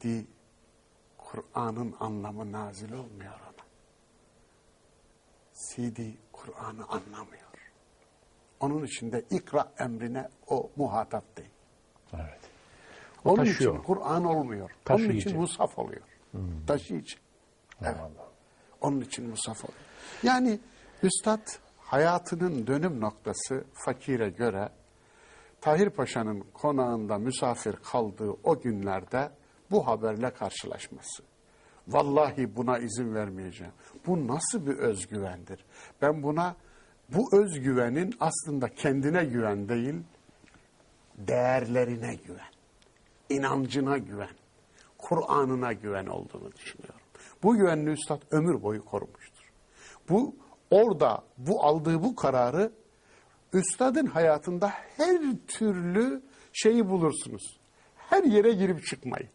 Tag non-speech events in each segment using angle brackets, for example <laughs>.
di Kur'an'ın anlamı nazil olmuyor ona. CD Kur'an'ı anlamıyor. Onun için de ikra emrine o muhatap değil. Evet. Onun taşıyor. için Kur'an olmuyor. Onun Taşıyıcı. için musaf oluyor. Taşıyıcı. Evet. Allah. Onun için musaf oluyor. Yani Üstad hayatının dönüm noktası fakire göre Tahir Paşa'nın konağında misafir kaldığı o günlerde bu haberle karşılaşması. Vallahi buna izin vermeyeceğim. Bu nasıl bir özgüvendir? Ben buna bu özgüvenin aslında kendine güven değil, değerlerine güven, inancına güven, Kur'an'ına güven olduğunu düşünüyorum. Bu güvenli üstad ömür boyu korumuştur. Bu orada bu aldığı bu kararı üstadın hayatında her türlü şeyi bulursunuz. Her yere girip çıkmayın.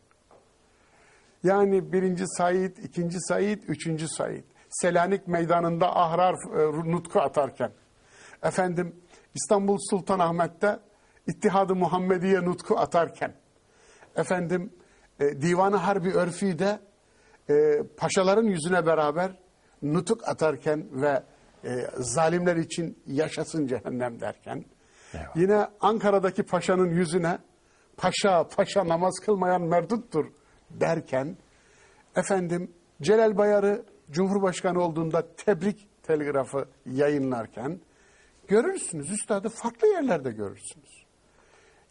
Yani birinci Said, ikinci Said, üçüncü Said. Selanik meydanında ahrar e, nutku atarken. Efendim İstanbul Sultanahmet'te İttihadı Muhammediye nutku atarken. Efendim e, Divanı Harbi Örfi'de e, paşaların yüzüne beraber nutuk atarken ve e, zalimler için yaşasın cehennem derken. Eyvallah. Yine Ankara'daki paşanın yüzüne paşa paşa namaz kılmayan merduttur derken efendim Celal Bayar'ı Cumhurbaşkanı olduğunda tebrik telgrafı yayınlarken görürsünüz üstadı farklı yerlerde görürsünüz.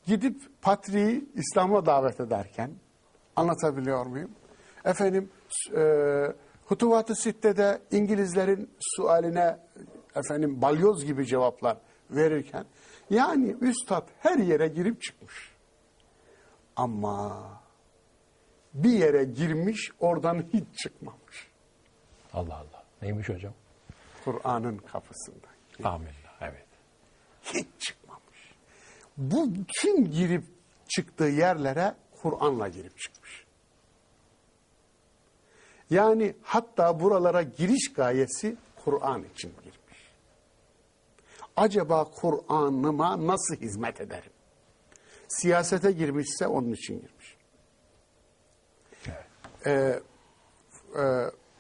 Gidip patriği İslam'a davet ederken anlatabiliyor muyum? Efendim e, Hutuvat-ı Sitte'de İngilizlerin sualine efendim balyoz gibi cevaplar verirken yani üstad her yere girip çıkmış. Ama bir yere girmiş oradan hiç çıkmamış. Allah Allah. Neymiş hocam? Kur'an'ın kapısında. Amin. Evet. Hiç çıkmamış. Bu kim girip çıktığı yerlere Kur'an'la girip çıkmış. Yani hatta buralara giriş gayesi Kur'an için girmiş. Acaba Kur'an'ıma nasıl hizmet ederim? Siyasete girmişse onun için girmiş. Evet.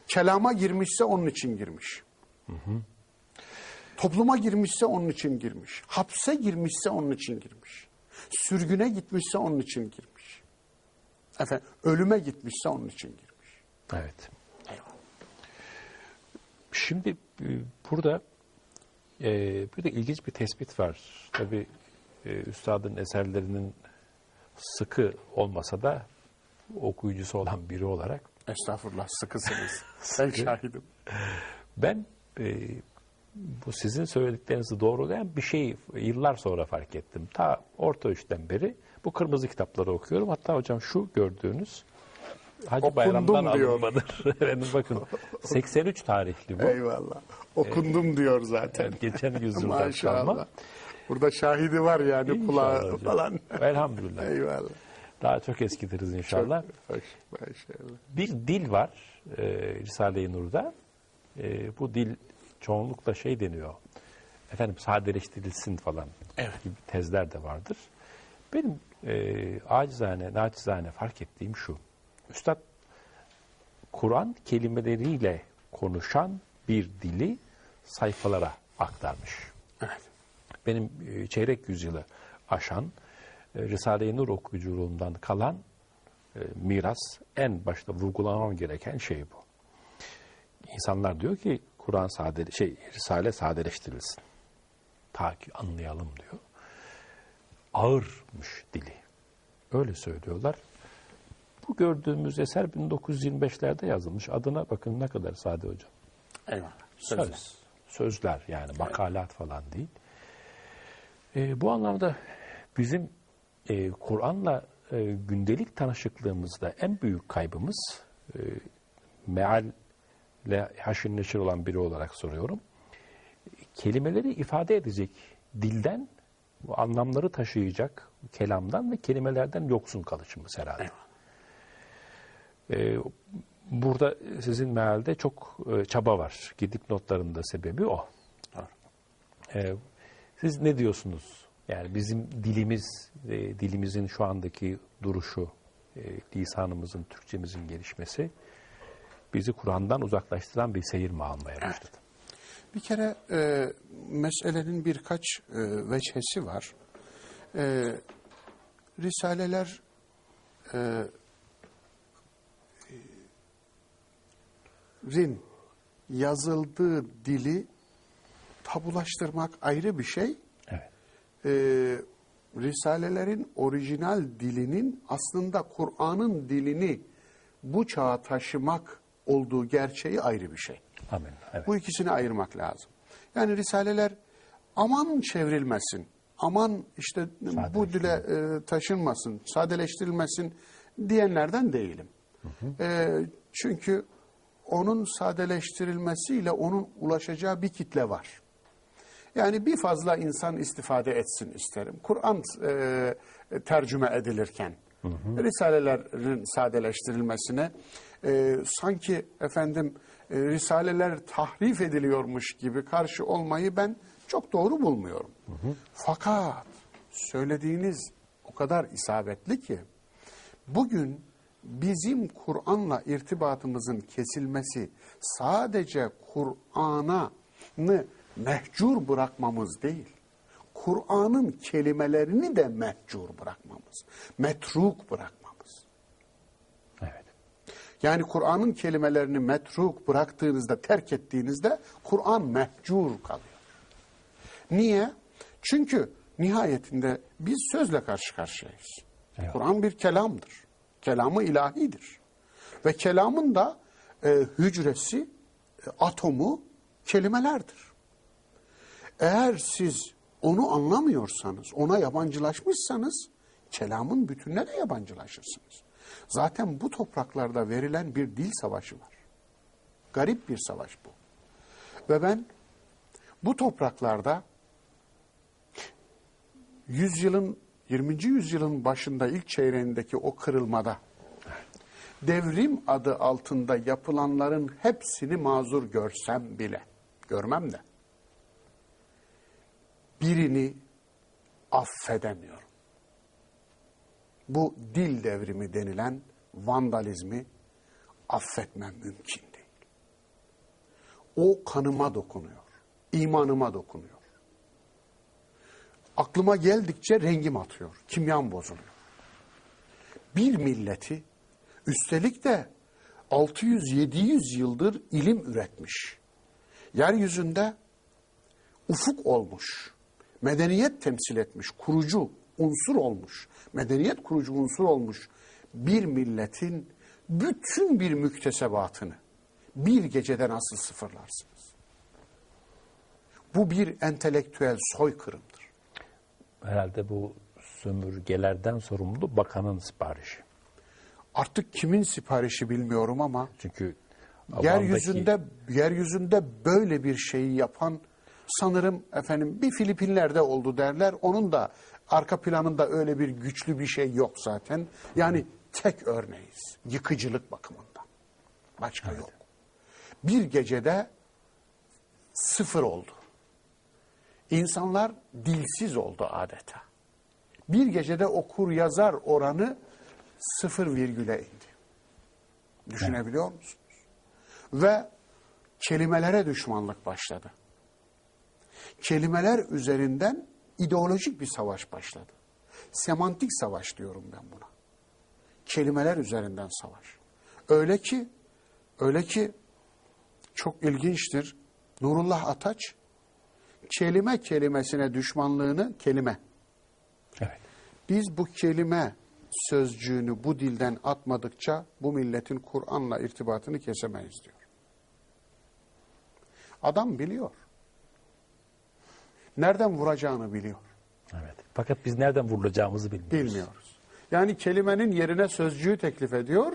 kelama girmişse onun için girmiş. Topluma girmişse onun için girmiş. Hapse girmişse onun için girmiş. Sürgüne gitmişse onun için girmiş. Efendim, ölüme gitmişse onun için girmiş. Evet. Eyvallah. Şimdi e, burada e, bir de ilginç bir tespit var. Tabii e, üstadın eserlerinin sıkı olmasa da okuyucusu olan biri olarak Estağfurullah sıkısınız. <laughs> ben şahidim. ben e, bu sizin söylediklerinizi doğrulayan bir şeyi yıllar sonra fark ettim. Ta orta üçten beri bu kırmızı kitapları okuyorum. Hatta hocam şu gördüğünüz Hacı Okundum Bayram'dan diyor. alınmadır. <laughs> Efendim bakın 83 tarihli bu. Eyvallah. Okundum diyor zaten. Evet, geçen yüzyıldan <laughs> Maşallah. kalma. Burada şahidi var yani İnşallah kulağı hocam. falan. Elhamdülillah. Eyvallah. Daha çok eskitiriz inşallah. Hoş, maşallah. Bir dil var e, Risale-i Nur'da. E, bu dil çoğunlukla şey deniyor. Efendim sadeleştirilsin falan Evet. gibi tezler de vardır. Benim e, acizane, naçizane fark ettiğim şu. Üstad Kur'an kelimeleriyle konuşan bir dili sayfalara aktarmış. Evet. benim e, çeyrek yüzyılı aşan Risale-i Nur okuyuculuğundan kalan e, miras en başta vurgulamam gereken şey bu. İnsanlar diyor ki Kur'an sade şey Risale sadeleştirilsin. Ta ki anlayalım diyor. Ağırmış dili. Öyle söylüyorlar. Bu gördüğümüz eser 1925'lerde yazılmış. Adına bakın ne kadar sade hocam. Eyvallah. Söz. Sözler yani makalat falan değil. E, bu anlamda bizim e, Kur'an'la e, gündelik tanışıklığımızda en büyük kaybımız e, mealle haşir neşir olan biri olarak soruyorum. Kelimeleri ifade edecek dilden, anlamları taşıyacak kelamdan ve kelimelerden yoksun kalışımız herhalde. Ee, burada sizin mealde çok e, çaba var. Gidip notlarında sebebi o. Doğru. Ee, siz ne diyorsunuz? Yani bizim dilimiz, e, dilimizin şu andaki duruşu e, lisanımızın, Türkçemizin gelişmesi bizi Kur'an'dan uzaklaştıran bir seyir mi almaya başladı? Bir kere e, meselenin birkaç e, veçhesi var. E, Risaleler e, rin yazıldığı dili tabulaştırmak ayrı bir şey. E, Risalelerin orijinal dilinin aslında Kur'an'ın dilini bu çağa taşımak olduğu gerçeği ayrı bir şey. Amin. Evet. Bu ikisini ayırmak lazım. Yani Risaleler aman çevrilmesin, aman işte bu dile e, taşınmasın, sadeleştirilmesin diyenlerden değilim. E, çünkü onun sadeleştirilmesiyle onun ulaşacağı bir kitle var. Yani bir fazla insan istifade etsin isterim. Kur'an e, tercüme edilirken Risalelerin sadeleştirilmesine e, sanki efendim e, Risaleler tahrif ediliyormuş gibi karşı olmayı ben çok doğru bulmuyorum. Fakat söylediğiniz o kadar isabetli ki bugün bizim Kur'an'la irtibatımızın kesilmesi sadece Kur'an'ı mehcur bırakmamız değil. Kur'an'ın kelimelerini de mehcur bırakmamız, metruk bırakmamız. Evet. Yani Kur'an'ın kelimelerini metruk bıraktığınızda, terk ettiğinizde Kur'an mehcur kalıyor. Niye? Çünkü nihayetinde biz sözle karşı karşıyayız. Evet. Kur'an bir kelamdır. Kelamı ilahidir. Ve kelamın da e, hücresi, e, atomu kelimelerdir. Eğer siz onu anlamıyorsanız, ona yabancılaşmışsanız, kelamın bütününe de yabancılaşırsınız. Zaten bu topraklarda verilen bir dil savaşı var. Garip bir savaş bu. Ve ben bu topraklarda yüzyılın 20. yüzyılın başında ilk çeyreğindeki o kırılmada devrim adı altında yapılanların hepsini mazur görsem bile görmem de birini affedemiyorum. Bu dil devrimi denilen vandalizmi affetmem mümkün değil. O kanıma dokunuyor, imanıma dokunuyor. Aklıma geldikçe rengim atıyor, kimyam bozuluyor. Bir milleti üstelik de 600-700 yıldır ilim üretmiş. Yeryüzünde ufuk olmuş, medeniyet temsil etmiş, kurucu unsur olmuş, medeniyet kurucu unsur olmuş bir milletin bütün bir müktesebatını bir gecede nasıl sıfırlarsınız? Bu bir entelektüel soykırımdır. Herhalde bu sömürgelerden sorumlu bakanın siparişi. Artık kimin siparişi bilmiyorum ama Çünkü yeryüzünde yeryüzünde böyle bir şeyi yapan sanırım efendim bir Filipinler'de oldu derler. Onun da arka planında öyle bir güçlü bir şey yok zaten. Yani tek örneğiz yıkıcılık bakımından. Başka yok. Bir gecede sıfır oldu. İnsanlar dilsiz oldu adeta. Bir gecede okur yazar oranı sıfır virgüle indi. Düşünebiliyor musunuz? Ve kelimelere düşmanlık başladı. Kelimeler üzerinden ideolojik bir savaş başladı. Semantik savaş diyorum ben buna. Kelimeler üzerinden savaş. Öyle ki, öyle ki çok ilginçtir. Nurullah Ataç kelime kelimesine düşmanlığını kelime. Evet. Biz bu kelime sözcüğünü bu dilden atmadıkça bu milletin Kur'an'la irtibatını kesemeyiz diyor. Adam biliyor. Nereden vuracağını biliyor. Evet. Fakat biz nereden vurulacağımızı bilmiyoruz. Bilmiyoruz. Yani kelimenin yerine sözcüğü teklif ediyor.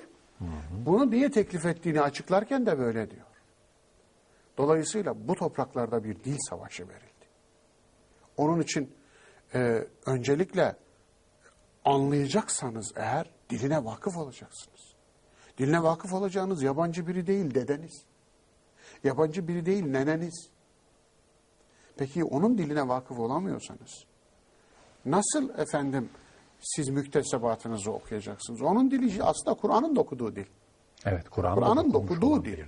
Bunu niye teklif ettiğini açıklarken de böyle diyor. Dolayısıyla bu topraklarda bir dil savaşı verildi. Onun için e, öncelikle anlayacaksanız eğer diline vakıf olacaksınız. Diline vakıf olacağınız yabancı biri değil dedeniz. Yabancı biri değil neneniz. Peki onun diline vakıf olamıyorsanız nasıl efendim siz müktesebatınızı okuyacaksınız. Onun dili aslında Kur'an'ın da okuduğu dil. Evet, Kur'an'ın da dokunmuş okuduğu olan dil. bir dil.